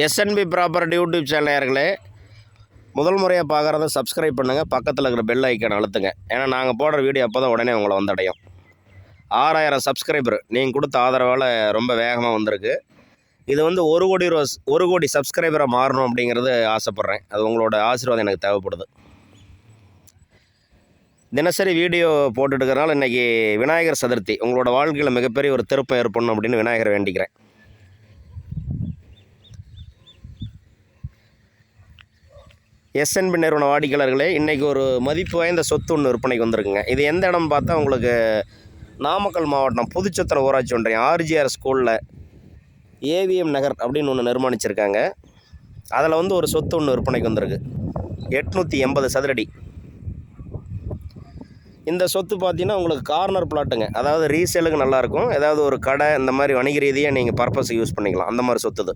SNP property YouTube channel முதல் முறையாக பார்க்குறத சப்ஸ்கிரைப் பண்ணுங்கள் பக்கத்தில் இருக்கிற பெல் ஐக்கான் அழுத்துங்க. ஏன்னா நாங்கள் போடுற வீடியோ அப்போ தான் உடனே உங்களை வந்தடையும். ஆறாயிரம் சப்ஸ்கிரைபர் நீங்கள் கொடுத்த ஆதரவால் ரொம்ப வேகமாக வந்திருக்கு. இது வந்து ஒரு கோடி ரூபா ஒரு கோடி சப்ஸ்கிரைபரை மாறணும் அப்படிங்கிறது ஆசைப்பட்றேன். அது உங்களோட ஆசீர்வாதம் எனக்கு தேவைப்படுது. தினசரி வீடியோ போட்டுட்டுக்கிறனால இன்றைக்கி விநாயகர் சதுர்த்தி உங்களோட வாழ்க்கையில் மிகப்பெரிய ஒரு திருப்பம் ஏற்படணும் அப்படின்னு விநாயகரை வேண்டிக்கிறேன். எஸ்என்பி நிறுவன வாடிக்கையாளர்களே இன்றைக்கி ஒரு மதிப்பு வாய்ந்த சொத்து ஒன்று விற்பனைக்கு வந்திருக்குங்க. இது எந்த இடம் பார்த்தா உங்களுக்கு நாமக்கல் மாவட்டம் புதுச்சத்திர ஊராட்சி ஒன்றியம் ஆர்ஜிஆர் ஸ்கூலில் ஏவிஎம் நகர் அப்படின்னு ஒன்று நிர்மாணிச்சிருக்காங்க. அதில் வந்து ஒரு சொத்து ஒன்று விற்பனைக்கு வந்திருக்கு. எட்நூற்றி எண்பது சதுரடி. இந்த சொத்து பார்த்தீங்கன்னா உங்களுக்கு கார்னர் பிளாட்டுங்க அதாவது ரீசேலுக்கு நல்லாயிருக்கும் ஏதாவது ஒரு கடை இந்த மாதிரி வணிக ரீதியாக நீங்கள் பர்பஸுக்கு யூஸ் பண்ணிக்கலாம். அந்த மாதிரி சொத்து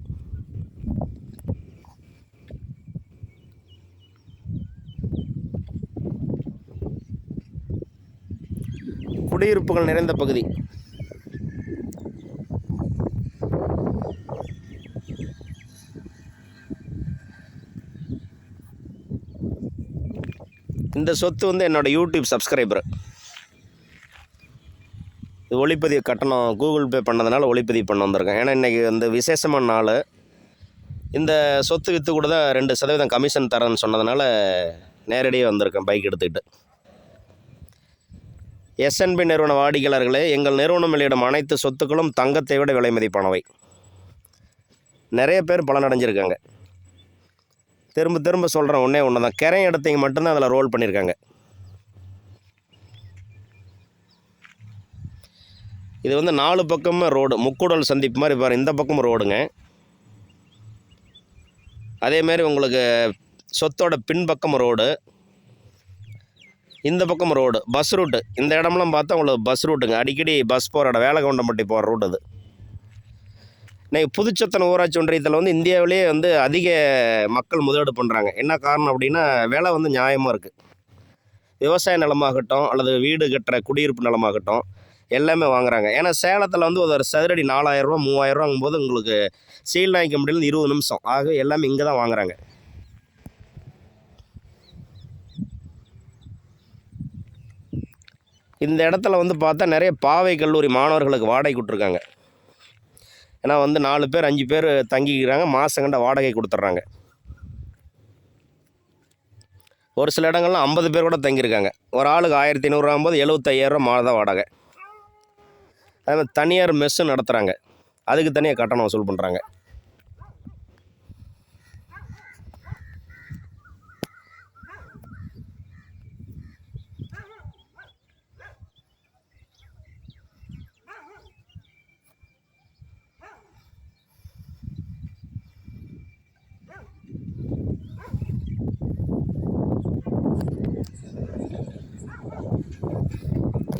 குடியிருப்புகள் நிறைந்த பகுதி. இந்த சொத்து வந்து என்னோட யூடியூப் சப்ஸ்கிரைபர் இது ஒளிப்பதிவு கட்டணம் கூகுள் பே பண்ணதுனால ஒளிப்பதிவு பண்ண வந்திருக்கேன். ஏன்னா இன்றைக்கி வந்து விசேஷமான நாள். இந்த சொத்து விற்று கூட தான் ரெண்டு சதவீதம் கமிஷன் தரேன்னு சொன்னதுனால நேரடியாக வந்திருக்கேன் பைக் எடுத்துக்கிட்டு. எஸ்என்பி நிறுவன வாடிக்கையாளர்களே எங்கள் நிறுவனம் வெளியிடும் அனைத்து சொத்துக்களும் தங்கத்தை விட விலை மதிப்பானவை. நிறைய பேர் பலனடைஞ்சிருக்காங்க. திரும்ப திரும்ப சொல்கிறேன் ஒன்றே ஒன்று தான் கிரை இடத்தைங்க மட்டும்தான் அதில் ரோல் பண்ணியிருக்காங்க இது வந்து நாலு பக்கமும் ரோடு முக்கூடல் சந்திப்பு மாதிரி பாரு இந்த பக்கமும் ரோடுங்க அதேமாரி உங்களுக்கு சொத்தோட பின்பக்கம் ரோடு இந்த பக்கம் ரோடு பஸ் ரூட்டு இந்த இடம்லாம் பார்த்தா உங்களுக்கு பஸ் ரூட்டுங்க அடிக்கடி பஸ் போகிற இடம் வேலகவுண்டம்பட்டி போகிற ரூட் அது. இன்றைக்கி புதுச்சத்தன ஊராட்சி ஒன்றியத்தில் வந்து இந்தியாவிலேயே வந்து அதிக மக்கள் முதலீடு பண்ணுறாங்க என்ன காரணம் அப்படின்னா விலை வந்து நியாயமாக இருக்குது விவசாய நிலமாகட்டும் அல்லது வீடு கட்டுற குடியிருப்பு நிலமாகட்டும் எல்லாமே வாங்குறாங்க. ஏன்னா சேலத்தில் வந்து ஒரு சதுரடி நாலாயிரரூவா மூவாயிரரூவாங்கும் போது உங்களுக்கு சீல் நாய்க்க முடியல இருபது நிமிஷம். ஆக எல்லாமே இங்கே தான் வாங்குறாங்க. இந்த இடத்துல வந்து பார்த்தா நிறைய பாவை கல்லூரி மாணவர்களுக்கு வாடகை கொடுத்துருக்காங்க. ஏன்னா வந்து நாலு பேர் அஞ்சு பேர் தங்கிக்கிறாங்க மாதம் கண்ட வாடகை கொடுத்துட்றாங்க. ஒரு சில இடங்கள்லாம் ஐம்பது பேர் கூட தங்கியிருக்காங்க. ஒரு ஆளுக்கு ஆயிரத்தி ஐநூறுரூவாம்போது எழுபத்தையாயிரரூவா மாத வாடகை. அதே மாதிரி தனியார் மெஸ்ஸும் நடத்துகிறாங்க அதுக்கு தனியாக கட்டணம் வசூல் பண்ணுறாங்க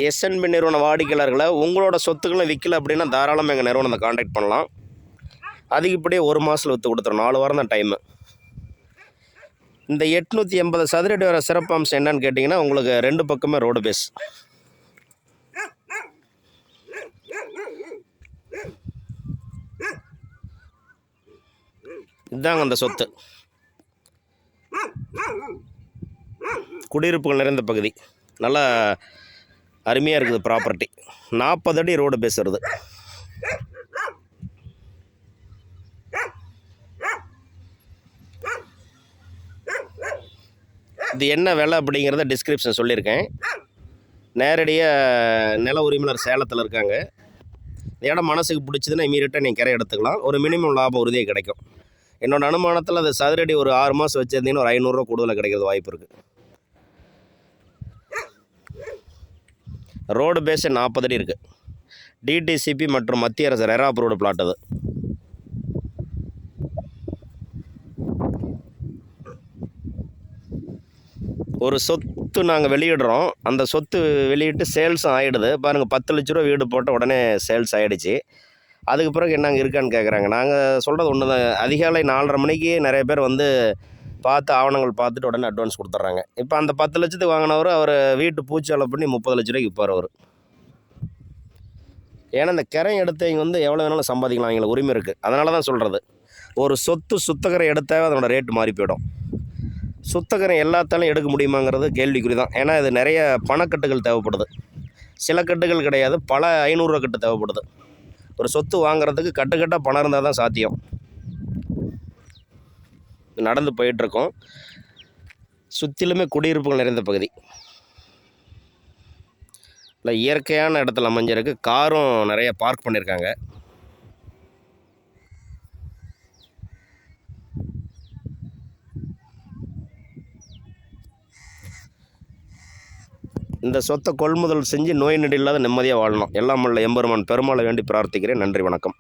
எஸ்என்பி நிறுவன வாடிக்கையாளர்களை உங்களோட சொத்துக்களும் விற்கல அப்படின்னா தாராளமாக எங்கள் நிறுவனத்தை காண்டாக்ட் பண்ணலாம். அதிகப்படியே ஒரு மாதத்தில் விற்று கொடுத்துரும். நாலு வாரம் தான் டைமு இந்த எட்நூற்றி எண்பது சதுரடி வர சிறப்பம்சம் என்னன்னு கேட்டிங்கன்னா உங்களுக்கு ரெண்டு பக்கமே ரோடு பேஸ் இதுதாங்க அந்த சொத்து. குடியிருப்புகள் நிறைந்த பகுதி. நல்லா அருமையாக இருக்குது ப்ராப்பர்ட்டி நாற்பது அடி ரோடு பேசுறது. இது என்ன விலை அப்படிங்கிறத டிஸ்கிரிப்ஷன் சொல்லியிருக்கேன். நேரடியாக நில உரிமையாளர் சேலத்தில் இருக்காங்க. இந்த இடம் மனசுக்கு பிடிச்சதுன்னா இமீடியட்டாக நீங்கள் கரை எடுத்துக்கலாம். ஒரு மினிமம் லாபம் உறுதியாக கிடைக்கும். என்னோடய அனுமானத்தில் அது சதுரடி ஒரு ஆறு மாதம் வச்சுருந்தீங்கன்னா ஒரு ஐநூறுரூவா கூடுதலாக கிடைக்கிறது வாய்ப்பு இருக்குது ரோடு பேஸு நாற்பது அடி இருக்குது டிடிசிபி மற்றும் மத்திய அரசு ரெரா அப்ரூவ்டு பிளாட் அது. ஒரு சொத்து நாங்கள் வெளியிடுறோம். அந்த சொத்து வெளியிட்டு சேல்ஸும் ஆகிடுது பாருங்கள் பத்து லட்ச ரூபா வீடு போட்ட உடனே சேல்ஸ் ஆகிடுச்சு அதுக்கு பிறகு என்னங்க இருக்கான்னு கேட்குறாங்க நாங்கள் சொல்கிறது ஒன்று தான் அதிகாலை நாலரை மணிக்கு நிறைய பேர் வந்து பார்த்து ஆவணங்கள் பார்த்துட்டு உடனே அட்வான்ஸ் கொடுத்துட்றாங்க. இப்போ அந்த பத்து லட்சத்துக்கு வாங்கினவர் அவர் வீட்டு பூச்சாலை பண்ணி முப்பது லட்ச ரூபாய்க்கு விற்பார் அவர். ஏன்னா இந்த கிரை எடுத்தவங்க வந்து எவ்வளோ வேணாலும் சம்பாதிக்கலாம் அவங்களுக்கு உரிமை இருக்குது அதனால தான் சொல்கிறது ஒரு சொத்து சுத்தகரை எடுத்தாவே அதனோட ரேட்டு மாறி போயிடும். சுத்தகரை எல்லாத்தாலும் எடுக்க முடியுமாங்கிறது கேள்விக்குறி தான். ஏன்னா இது நிறைய பணக்கட்டுகள் தேவைப்படுது. சில கட்டுகள் கிடையாது. பல ஐநூறுரூவா கட்டு தேவைப்படுது. ஒரு சொத்து வாங்குறதுக்கு கட்டுக்கட்டாக பணம் இருந்தால் தான் சாத்தியம். நடந்து போயிட்டுருக்கோம். சுற்றிலுமே குடியிருப்புகள் நிறைந்த பகுதி. இல்லை இயற்கையான இடத்துல அமைஞ்சிருக்கு. காரும் நிறைய பார்க் பண்ணியிருக்காங்க. இந்த சொத்தை கொள்முதல் செஞ்சு நோய் நொடி இல்லாத நிம்மதியாக வாழணும். எல்லாம் உள்ள எம்பெருமான் பெருமாளை வேண்டி பிரார்த்திக்கிறேன். நன்றி வணக்கம்.